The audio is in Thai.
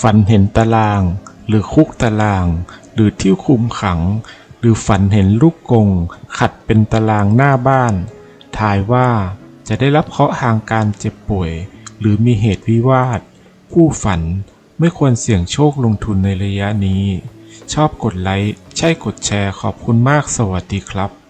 ฝันเห็นตาราง หรือคุกตาราง หรือที่คุมขัง หรือฝันเห็นลูกกง ขัดเป็นตารางหน้าบ้าน ทายว่าจะได้รับเคราะห์ทางการเจ็บป่วย หรือมีเหตุวิวาท ผู้ฝันไม่ควรเสี่ยงโชคลงทุนในระยะนี้ ชอบกดไลค์ ใช่กดแชร์ขอบคุณมากสวัสดีครับ